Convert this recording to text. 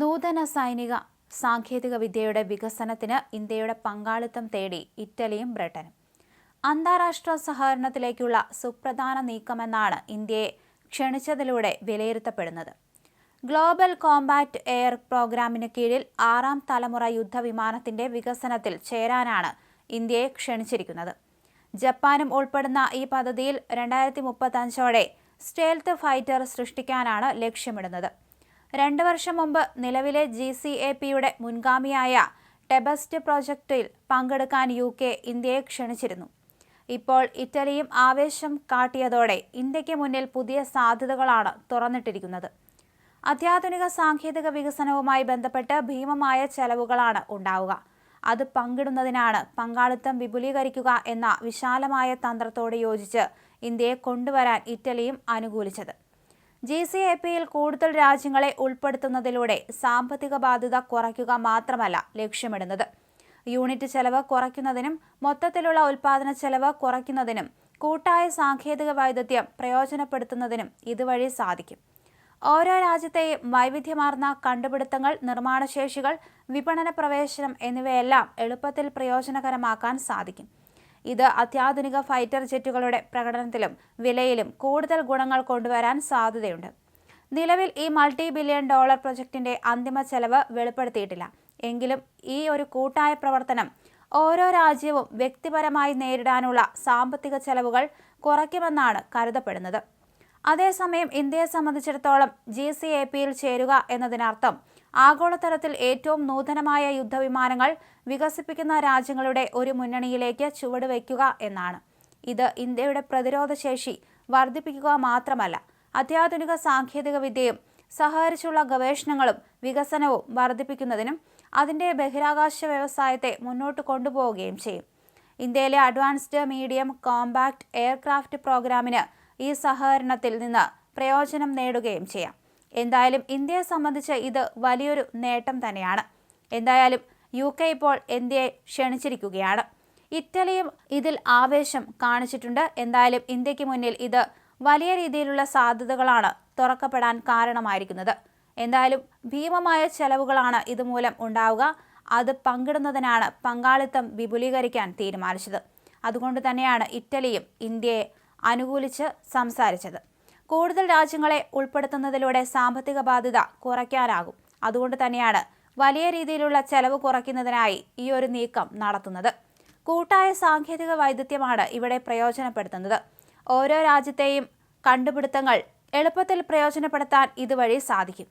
നൂതന സൈനിക സാങ്കേതിക വിദ്യയുടെ വികസനത്തിന് ഇന്ത്യയുടെ പങ്കാളിത്തം തേടി ഇറ്റലിയും ബ്രിട്ടനും. അന്താരാഷ്ട്ര സഹകരണത്തിലേക്കുള്ള സുപ്രധാന നീക്കമെന്നാണ് ഇന്ത്യയെ ക്ഷണിച്ചതിലൂടെ വിലയിരുത്തപ്പെടുന്നത്. ഗ്ലോബൽ കോമ്പാറ്റ് എയർ പ്രോഗ്രാമിന് കീഴിൽ ആറാം തലമുറ യുദ്ധവിമാനത്തിന്റെ വികസനത്തിൽ ചേരാനാണ് ഇന്ത്യയെ ക്ഷണിച്ചിരിക്കുന്നത്. ജപ്പാനും ഉൾപ്പെടുന്ന ഈ പദ്ധതിയിൽ രണ്ടായിരത്തി മുപ്പത്തഞ്ചോടെ സ്റ്റേൽത്ത് ഫൈറ്റർ സൃഷ്ടിക്കാനാണ് ലക്ഷ്യമിടുന്നത്. രണ്ട് വർഷം മുമ്പ് നിലവിലെ ജി സി എ പിയുടെ മുൻഗാമിയായ ടെബസ്റ്റ് പ്രോജക്റ്റിൽ പങ്കെടുക്കാൻ യു കെ ഇന്ത്യയെ ക്ഷണിച്ചിരുന്നു. ഇപ്പോൾ ഇറ്റലിയും ആവേശം കാട്ടിയതോടെ ഇന്ത്യയ്ക്ക് മുന്നിൽ പുതിയ സാധ്യതകളാണ് തുറന്നിട്ടിരിക്കുന്നത്. അത്യാധുനിക സാങ്കേതിക വികസനവുമായി ബന്ധപ്പെട്ട് ഭീമമായ ചെലവുകളാണ് ഉണ്ടാവുക. അത് പങ്കിടുന്നതിനാണ് പങ്കാളിത്തം വിപുലീകരിക്കുക എന്ന വിശാലമായ തന്ത്രത്തോട് യോജിച്ച് ഇന്ത്യയെ കൊണ്ടുവരാൻ ഇറ്റലിയും അനുകൂലിച്ചത്. ജി സി എ പിയിൽ കൂടുതൽ രാജ്യങ്ങളെ ഉൾപ്പെടുത്തുന്നതിലൂടെ സാമ്പത്തിക ബാധ്യത കുറയ്ക്കുക മാത്രമല്ല ലക്ഷ്യമിടുന്നത്. യൂണിറ്റ് ചെലവ് കുറയ്ക്കുന്നതിനും മൊത്തത്തിലുള്ള ഉൽപാദന ചെലവ് കുറയ്ക്കുന്നതിനും കൂട്ടായ സാങ്കേതിക വൈദഗ്ധ്യം പ്രയോജനപ്പെടുത്തുന്നതിനും ഇതുവഴി സാധിക്കും. ഓരോ രാജ്യത്തെയും വൈവിധ്യമാർന്ന കണ്ടുപിടുത്തങ്ങൾ നിർമ്മാണശേഷികൾ വിപണന പ്രവേശനം എന്നിവയെല്ലാം എളുപ്പത്തിൽ പ്രയോജനകരമാക്കാൻ സാധിക്കും. ഇത് അത്യാധുനിക ഫൈറ്റർ ജെറ്റുകളുടെ പ്രകടനത്തിലും വിലയിലും കൂടുതൽ ഗുണങ്ങൾ കൊണ്ടുവരാൻ സാധ്യതയുണ്ട്. നിലവിൽ ഈ മൾട്ടി ബില്യൺ ഡോളർ പ്രൊജക്ടിന്റെ അന്തിമ ചെലവ് വെളിപ്പെടുത്തിയിട്ടില്ല. എങ്കിലും ഈ ഒരു കൂട്ടായ പ്രവർത്തനം ഓരോ രാജ്യവും വ്യക്തിപരമായി നേരിടാനുള്ള സാമ്പത്തിക ചെലവുകൾ കുറയ്ക്കുമെന്നാണ് കരുതപ്പെടുന്നത്. അതേസമയം ഇന്ത്യയെ സംബന്ധിച്ചിടത്തോളം ജി സി എ പിയിൽ ചേരുക എന്നതിനർത്ഥം ആഗോളതലത്തിൽ ഏറ്റവും നൂതനമായ യുദ്ധവിമാനങ്ങൾ വികസിപ്പിക്കുന്ന രാജ്യങ്ങളുടെ ഒരു മുന്നണിയിലേക്ക് ചുവടുവയ്ക്കുക എന്നാണ്. ഇത് ഇന്ത്യയുടെ പ്രതിരോധശേഷി വർദ്ധിപ്പിക്കുക മാത്രമല്ല അത്യാധുനിക സാങ്കേതിക വിദ്യയും സഹകരിച്ചുള്ള ഗവേഷണങ്ങളും വികസനവും വർദ്ധിപ്പിക്കുന്നതിനും അതിന്റെ ബഹിരാകാശ വ്യവസായത്തെ മുന്നോട്ട് കൊണ്ടുപോവുകയും ചെയ്യും. ഇന്ത്യയിലെ അഡ്വാൻസ്ഡ് മീഡിയം കോമ്പാക്ട് എയർക്രാഫ്റ്റ് പ്രോഗ്രാമിന് ഈ സഹകരണത്തിൽ നിന്ന് പ്രയോജനം നേടുകയും ചെയ്യാം. എന്തായാലും ഇന്ത്യയെ സംബന്ധിച്ച് ഇത് വലിയൊരു നേട്ടം തന്നെയാണ്. എന്തായാലും യു കെ ഇപ്പോൾ ഇന്ത്യയെ ക്ഷണിച്ചിരിക്കുകയാണ്. ഇറ്റലിയും ഇതിൽ ആവേശം കാണിച്ചിട്ടുണ്ട്. എന്തായാലും ഇന്ത്യയ്ക്ക് മുന്നിൽ ഇത് വലിയ രീതിയിലുള്ള സാധ്യതകളാണ് തുറക്കപ്പെടാൻ കാരണമായിരിക്കുന്നത്. എന്തായാലും ഭീമമായ ചെലവുകളാണ് ഇതുമൂലം ഉണ്ടാവുക. അത് പങ്കിടുന്നതിനാണ് പങ്കാളിത്തം വിപുലീകരിക്കാൻ തീരുമാനിച്ചത്. അതുകൊണ്ട് തന്നെയാണ് ഇറ്റലിയും ഇന്ത്യയെ അനുകൂലിച്ച് സംസാരിച്ചത്. കൂടുതൽ രാജ്യങ്ങളെ ഉൾപ്പെടുത്തുന്നതിലൂടെ സാമ്പത്തിക ബാധ്യത കുറയ്ക്കാനാകും. അതുകൊണ്ട് തന്നെയാണ് വലിയ രീതിയിലുള്ള ചെലവ് കുറയ്ക്കുന്നതിനായി ഈ ഒരു നീക്കം നടത്തുന്നത്. കൂട്ടായ സാങ്കേതിക വൈദഗ്ധ്യമാണ് ഇവിടെ പ്രയോജനപ്പെടുത്തുന്നത്. ഓരോ രാജ്യത്തെയും കണ്ടുപിടുത്തങ്ങൾ എളുപ്പത്തിൽ പ്രയോജനപ്പെടുത്താൻ ഇതുവഴി സാധിക്കും.